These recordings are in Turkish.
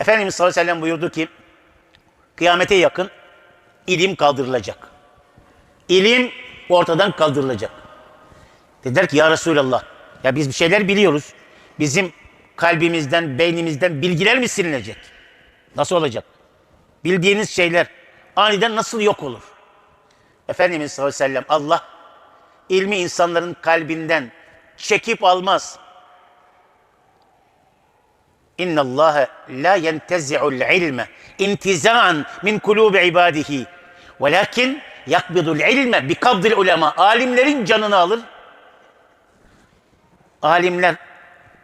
Efendimiz sallallahu aleyhi ve sellem buyurdu ki kıyamete yakın ilim kaldırılacak. İlim ortadan kaldırılacak. Dediler ki ya Resulallah ya biz bir şeyler biliyoruz. Bizim kalbimizden, beynimizden bilgiler mi silinecek? Nasıl olacak? Bildiğiniz şeyler aniden nasıl yok olur? Efendimiz sallallahu aleyhi ve sellem Allah ilmi insanların kalbinden çekip almaz. İnna Allah la yentezi'ul ilme intiza'an min kulubi ibadihi. Velakin yakbidul ilme bi kabdil ulema. Alimlerin canını alır. Alimler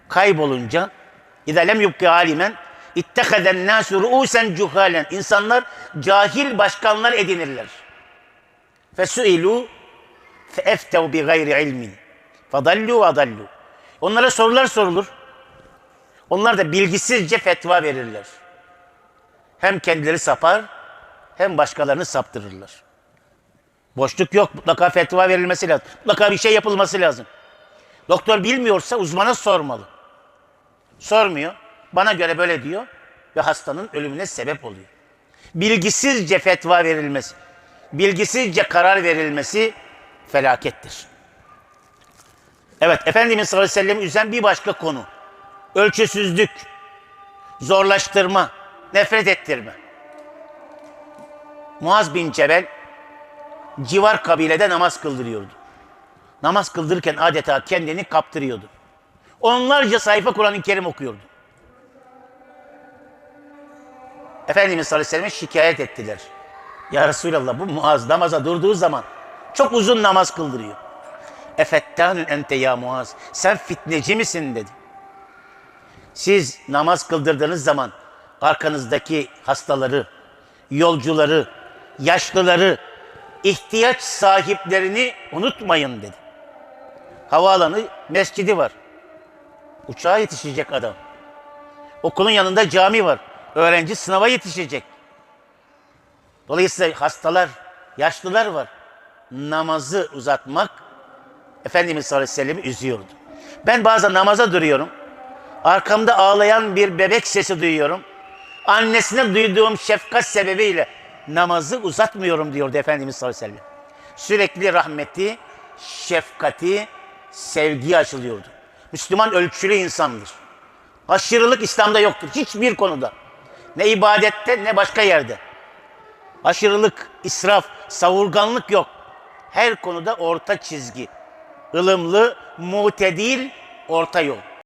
kaybolunca İza lem yubki alimen ittehaden nasu ru'usen cuhalen. İnsanlar cahil başkanlar edinirler. Fesuilu feeftev bi gayri ilmin. Fadallu. Onlara sorular sorulur. Onlar da bilgisizce fetva verirler. Hem kendileri sapar hem başkalarını saptırırlar. Boşluk yok. Mutlaka fetva verilmesi lazım. Mutlaka bir şey yapılması lazım. Doktor bilmiyorsa uzmana sormalı. Sormuyor. Bana göre böyle diyor ve hastanın ölümüne sebep oluyor. Bilgisizce fetva verilmesi, bilgisizce karar verilmesi felakettir. Evet, Efendimiz sallallahu aleyhi ve sellem üzen bir başka konu. Ölçüsüzlük, zorlaştırma, nefret ettirme. Muaz bin Cebel civar kabilede namaz kıldırıyordu. Namaz kıldırırken adeta kendini kaptırıyordu. Onlarca sayfa Kur'an-ı Kerim okuyordu. Efendimiz sallallahu aleyhi ve selleme şikayet ettiler. Ya Resulallah bu Muaz namaza durduğu zaman çok uzun namaz kıldırıyor. Efettanun ente ya Muaz. Sen fitneci misin dedi. Siz namaz kıldırdığınız zaman arkanızdaki hastaları, yolcuları, yaşlıları, ihtiyaç sahiplerini unutmayın dedi. Havaalanı mescidi var. Uçağa yetişecek adam. Okulun yanında cami var. Öğrenci sınava yetişecek. Dolayısıyla hastalar, yaşlılar var. Namazı uzatmak Efendimiz sallallahu aleyhi ve sellem'i üzüyordu. Ben bazen namaza duruyorum. Arkamda ağlayan bir bebek sesi duyuyorum. Annesine duyduğum şefkat sebebiyle namazı uzatmıyorum diyordu Efendimiz sallallahu aleyhi ve sellem. Sürekli rahmeti, şefkati, sevgi aşılıyordu. Müslüman ölçülü insandır. Aşırılık İslam'da yoktur. Hiçbir konuda. Ne ibadette ne başka yerde. Aşırılık, israf, savurganlık yok. Her konuda orta çizgi. ılımlı, mutedil, orta yol.